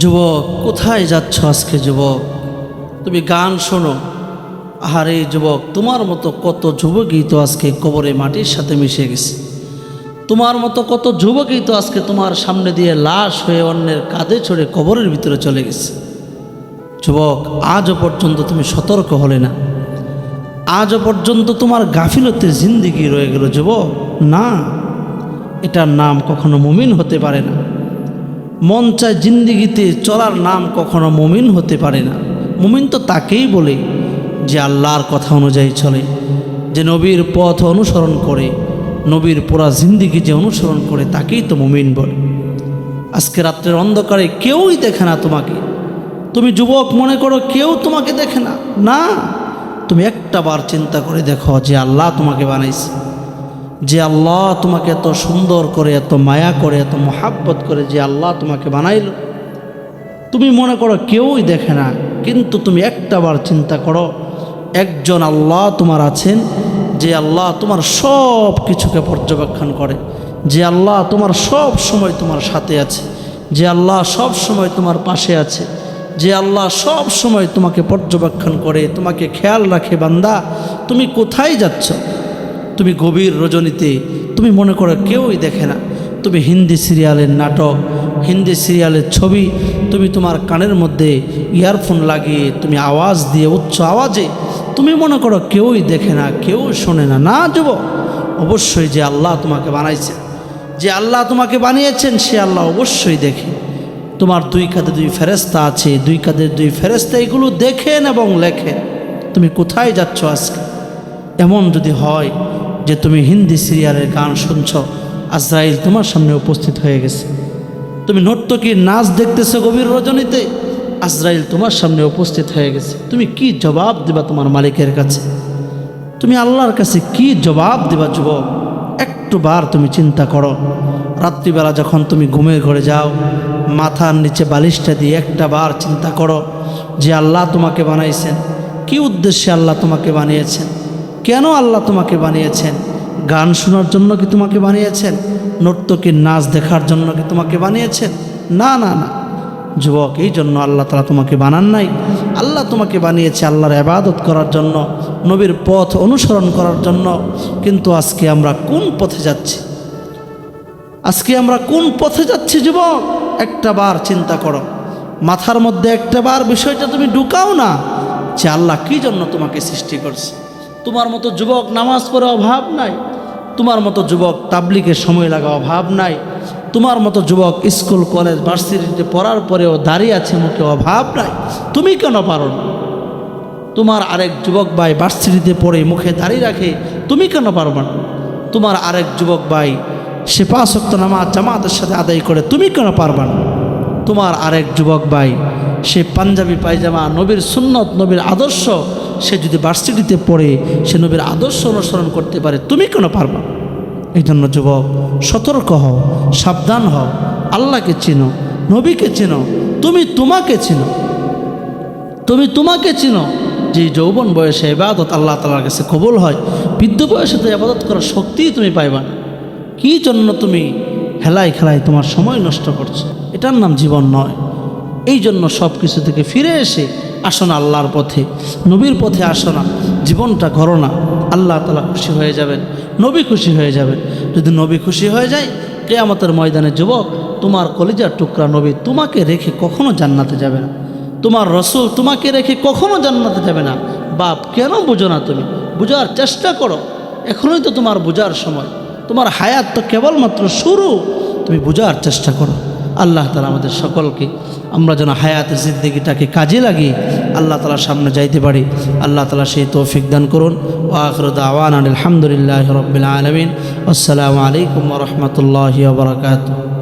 যুবক, কোথায় যাচ্ছ আজকে যুবক? তুমি গান শোনো। আহারে যুবক, তোমার মতো কত যুবকই তো আজকে কবরে মাটির সাথে মিশে গেছে। তোমার মতো কত যুবকই তো আজকে তোমার সামনে দিয়ে লাশ হয়ে অন্যের কাঁধে ছড়ে কবরের ভিতরে চলে গেছে। যুবক, আজও পর্যন্ত তুমি সতর্ক হলে না। আজও পর্যন্ত তোমার গাফিলতের জিন্দিগি রয়ে গেল যুবক। না, এটার নাম কখনো মুমিন হতে পারে না। মন চায় জিন্দিগিতে চলার নাম কখনো মুমিন হতে পারে না। মুমিন তো তাকেই বলে যে আল্লাহর কথা অনুযায়ী চলে, যে নবীর পথ অনুসরণ করে, নবীর পুরা জিন্দিগি যে অনুসরণ করে, তাকেই তো মুমিন বলে। আজকে রাত্রের অন্ধকারে কেউই দেখে না তোমাকে। তুমি যুবক, মনে করো কেউ তোমাকে দেখে না। না, তুমি একটা বার চিন্তা করে দেখো যে আল্লাহ তোমাকে বানাইছে। যে আল্লাহ তোমাকে এত সুন্দর করে, এত মায়া করে, এত মহাব্বত করে যে আল্লাহ তোমাকে বানাইল। তুমি মনে করো কেউই দেখে না, কিন্তু তুমি একটা বার চিন্তা করো, একজন আল্লাহ তোমার আছেন যে আল্লাহ তোমার সব কিছুকে পর্যবেক্ষণ করে, যে আল্লাহ তোমার সব সময় তোমার সাথে আছে, যে আল্লাহ সব সময় তোমার পাশে আছে, যে আল্লাহ সব সময় তোমাকে পর্যবেক্ষণ করে, তোমাকে খেয়াল রাখে বান্দা, তুমি কোথায় যাচ্ছ? তুমি গভীর রজনীতে, তুমি মনে করো কেউই দেখে না। তুমি হিন্দি সিরিয়ালের নাটক, হিন্দি সিরিয়ালের ছবি, তুমি তোমার কানের মধ্যে ইয়ারফোন লাগিয়ে তুমি আওয়াজ দিয়ে, উচ্চ আওয়াজে, তুমি মনে করো কেউই দেখে না কেউ শোনে না। না যুব অবশ্যই যে আল্লাহ তোমাকে বানাইছেন। যে আল্লাহ তোমাকে বানিয়েছেন, সে আল্লাহ অবশ্যই দেখে। তোমার দুই কাঁধে দুই ফেরেস্তা আছে, দুই কাঁধের দুই ফেরেস্তা এগুলো দেখেন এবং লেখেন। তুমি কোথায় যাচ্ছ আজকে? এমন যদি হয় যে তুমি হিন্দি সিরিয়ালের গান শুনছ, আজরাইল তোমার সামনে উপস্থিত হয়ে গেছে। তুমি নর্তকীর নাচ দেখতেছো গভীর রজনীতে, আজরাইল তোমার সামনে উপস্থিত হয়ে গেছে। তুমি কি জবাব দিবা তোমার মালিকের কাছে? তুমি আল্লাহর কাছে কি জবাব দিবা যুবক? একটু বার তুমি চিন্তা করো। রাত্রিবেলা যখন তুমি ঘুমের ঘরে যাও, মাথার নিচে বালিশটা দিয়ে একটা বার চিন্তা করো যে আল্লাহ তোমাকে বানাইছেন। কি উদ্দেশ্যে আল্লাহ তোমাকে বানিয়েছেন? কেন আল্লাহ তোমাকে বানিয়েছেন? গান শোনার জন্য কি তোমাকে বানিয়েছেন? নর্তকীর নাচ দেখার জন্য কি তোমাকে বানিয়েছেন? না না না। যুবক, এই জন্য আল্লাহ তালা তোমাকে বানান নাই। আল্লাহ তোমাকে বানিয়েছে আল্লাহর আবাদত করার জন্য, নবীর পথ অনুসরণ করার জন্য। কিন্তু আজকে আমরা কোন পথে যাচ্ছি? আজকে আমরা কোন পথে যাচ্ছি যুবক? একটা বার চিন্তা করো। মাথার মধ্যে একটা বার বিষয়টা তুমি ঢুকাও না যে আল্লাহ কী জন্য তোমাকে সৃষ্টি করছে। তোমার মতো যুবক নামাজ পড়ে অভাব নাই। তোমার মতো যুবক তাবলিকের সময় লাগা অভাব নাই। তোমার মতো যুবক স্কুল, কলেজ, ভার্সিটিতে পড়ার পরেও দাঁড়িয়ে আছে মুখে অভাব নাই। তুমি কেন পারো না? তোমার আরেক যুবক ভাই ভার্সিটিতে পড়ে মুখে দাঁড়িয়ে রাখে, তুমি কেন পারবে না? তোমার আরেক যুবক ভাই, সে পাঁচ শক্ত নামাজ জামাতের সাথে আদায় করে, তুমি কেন পারবা না? তোমার আরেক যুবক ভাই, সে পাঞ্জাবি পায়জামা, নবীর সুন্নত, নবীর আদর্শ সে যদি ভার্সিটিতে পড়ে, সে নবীর আদর্শ অনুসরণ করতে পারে, তুমি কেন পারবা? এই জন্য যুবক, সতর্ক হও, সাবধান হও, আল্লাহকে চিনো, নবীকে চিনো, তুমি তোমাকে চিনো। তুমি তোমাকে চিনো। যে যৌবন বয়সে এবাদত আল্লাহ তালার কাছে কবুল হয়, বৃদ্ধ বয়সে তো এবাদত করার শক্তিই তুমি পাইবা না। কী জন্য তুমি হেলায় খেলায় তোমার সময় নষ্ট করছ? এটার নাম জীবন নয়। এই জন্য সব কিছু থেকে ফিরে এসে আসো না আল্লাহর পথে, নবীর পথে আসো না, জীবনটা করো না, আল্লাহ তালা খুশি হয়ে যাবেন, নবী খুশি হয়ে যাবেন। যদি নবী খুশি হয়ে যায়, কেয়ামতের ময়দানে যুবক, তোমার কলিজার টুকরা নবী তোমাকে রেখে কখনো জান্নাতে যাবে না। তোমার রসুল তোমাকে রেখে কখনো জান্নাতে যাবে না। বাপ, কেন বুঝো না তুমি? বোঝার চেষ্টা করো। এখনই তো তোমার বোঝার সময়। তোমার হায়াত তো কেবলমাত্র শুরু। তুমি বোঝার চেষ্টা করো। আল্লাহ তালা আমাদের সকলকে আমরা যেন হায়াতের জিন্দগিটাকে কাজে লাগি আল্লাহ তালার সামনে যাইতে পারি। আল্লাহ তালা সেই তৌফিক দান করুন। ও আখরদ আওয়ান আলহামদুলিল্লাহ রবিল আলমিন। আসসালামু আলাইকুম রহমতুল্লাহ বরকাত